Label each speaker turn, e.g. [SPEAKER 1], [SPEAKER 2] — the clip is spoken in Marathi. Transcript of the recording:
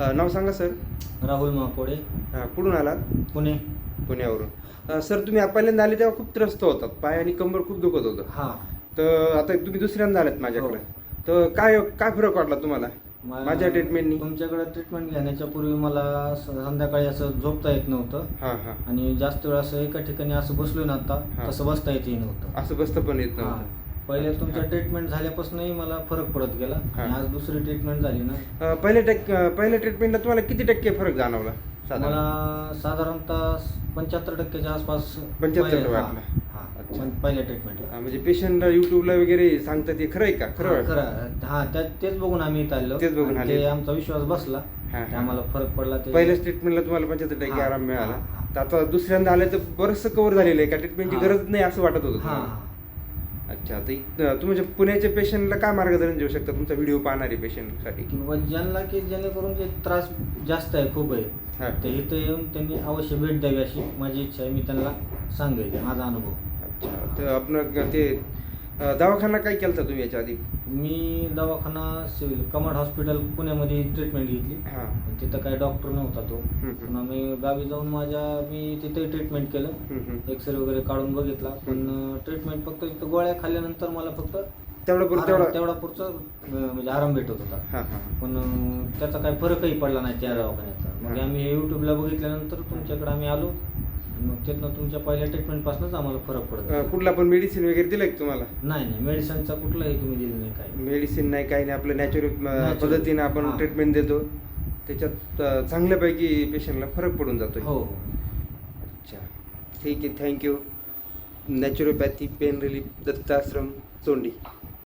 [SPEAKER 1] अ, नाव सांगा सर.
[SPEAKER 2] राहुल महाकोडे
[SPEAKER 1] अ, कुठून आलात?
[SPEAKER 2] पुणे.
[SPEAKER 1] पुण्यावरून. अ, सर तुम्ही पहिल्यांदा आले तेव्हा खूप त्रस्त होतात पाय आणि कंबर खूप दुखत होतं.
[SPEAKER 2] हा.
[SPEAKER 1] तर आता तुम्ही दुसऱ्यांदा आलेत माझ्याकडे.
[SPEAKER 2] हो.
[SPEAKER 1] तर काय काय फरक वाटला तुम्हाला? माझ्या ट्रीटमेंटनी
[SPEAKER 2] तुमच्याकडे ट्रीटमेंट घेण्याच्या पूर्वी मला स- संध्याकाळी असं झोपता येत नव्हतं.
[SPEAKER 1] हां हां.
[SPEAKER 2] आणि जास्त वेळ असं एका ठिकाणी असं बसलोय ना आता
[SPEAKER 1] हा.
[SPEAKER 2] तसं बसता येतही नव्हतं.
[SPEAKER 1] असं बसतं पण येत
[SPEAKER 2] हा.
[SPEAKER 1] नव्हतं.
[SPEAKER 2] पहिले तुमच्या. ट्रीटमेंट झाल्यापासूनही मला फरक पडत गेला
[SPEAKER 1] हा.
[SPEAKER 2] आणि आज दुसरी ट्रीटमेंट झाली ना
[SPEAKER 1] अ, पहिल्या अ, पहिल्या ट्रीटमेंटला तुम्हाला किती टक्के फरक जाणवला साधारण
[SPEAKER 2] मला साधारणतः पंच्याहत्तर टक्क्याच्या आसपास
[SPEAKER 1] 75
[SPEAKER 2] पहिले- हा,
[SPEAKER 1] वाटलं.
[SPEAKER 2] हा.
[SPEAKER 1] अच्छा.
[SPEAKER 2] पण पहिल्या ट्रीटमेंटला
[SPEAKER 1] म्हणजे पेशंट युट्यूबला वगैरे सांगतात ते खरं आहे का खरं?
[SPEAKER 2] खरं हा त्या- तेच बघून आम्ही इथं आलो
[SPEAKER 1] तेच बघून
[SPEAKER 2] आणि
[SPEAKER 1] आले.
[SPEAKER 2] ते आमचा विश्वास बसला
[SPEAKER 1] हा, हा.
[SPEAKER 2] आम्हाला फरक पडला ते
[SPEAKER 1] पहिल्याच ट्रीटमेंटला तुम्हाला पंच्याहत्तर टक्के
[SPEAKER 2] हा,
[SPEAKER 1] आराम मिळाला
[SPEAKER 2] हा, हा.
[SPEAKER 1] तर आता दुसऱ्यांदा आले तर बरंचसं कवर झालेलं आहे का ट्रीटमेंटची
[SPEAKER 2] हा.
[SPEAKER 1] गरज नाही असं वाटत होतं
[SPEAKER 2] हा
[SPEAKER 1] तुम्हाला? अच्छा तर इत- तुम्ही पुण्याच्या पेशंटला काय मार्गदर्शन देऊ शकता? तुमचा व्हिडिओ पाहणारे पेशंटसाठी
[SPEAKER 2] की बाबा ज्यांना की जेणेकरून जे त्रास जास्त आहे खूप
[SPEAKER 1] हा.
[SPEAKER 2] आहे ते इथं येऊन त्यांनी अवश्य भेट द्यावी अशी माझी इच्छा आहे. मी त्यांना सांगेल माझा अनुभव.
[SPEAKER 1] अच्छा तर आपण ते अं, दवाखाना काय केलं होता तुम्ही याच्या आधी
[SPEAKER 2] मी दवाखाना सिव्हिल कमांड हॉस्पिटल पुण्यामध्ये ट्रीटमेंट घेतली.
[SPEAKER 1] हां.
[SPEAKER 2] पण तिथं काही डॉक्टर नव्हता तो.
[SPEAKER 1] हम्म.
[SPEAKER 2] मी गावी जाऊन माझ्या मी तिथे ट्रीटमेंट केलं.
[SPEAKER 1] हम्म, हम्म.
[SPEAKER 2] एक्सरे वगैरे काढून बघितला. पण ट्रीटमेंट फक्त इथं गोळ्या खाल्ल्यानंतर मला फक्त
[SPEAKER 1] तेवढं पुरतं
[SPEAKER 2] आराम-
[SPEAKER 1] तेवढा
[SPEAKER 2] तेवढा पुढचं अं, म्हणजे आराम भेटत होता.
[SPEAKER 1] हां हां
[SPEAKER 2] पण अं, त्याचा काही फरकही पडला नाही त्या दवाखान्याचा. मग
[SPEAKER 1] हा.
[SPEAKER 2] आम्ही युट्यूबला बघितल्यानंतर तुमच्याकडे आम्ही आलो. मग तिथनं तुमच्या पहिल्या ट्रीटमेंटपासूनच आम्हाला फरक पडत.
[SPEAKER 1] अं, कुठला पण मेडिसिन वगैरे दिलं का तुम्हाला?
[SPEAKER 2] नाही नाही मेडिसिनचा कुठलाही तुम्ही दिलं नाही काही.
[SPEAKER 1] मेडिसिन नाही काही नाही. आपलं नॅचरल
[SPEAKER 2] Natural.
[SPEAKER 1] पद्धतीने आपण
[SPEAKER 2] हां.
[SPEAKER 1] ट्रीटमेंट देतो. त्याच्यात अं, चांगल्यापैकी पेशंटला फरक पडून जातो
[SPEAKER 2] हो हो.
[SPEAKER 1] अच्छा. ठीक आहे thank you naturopathy pain relief Dattashram Chondi.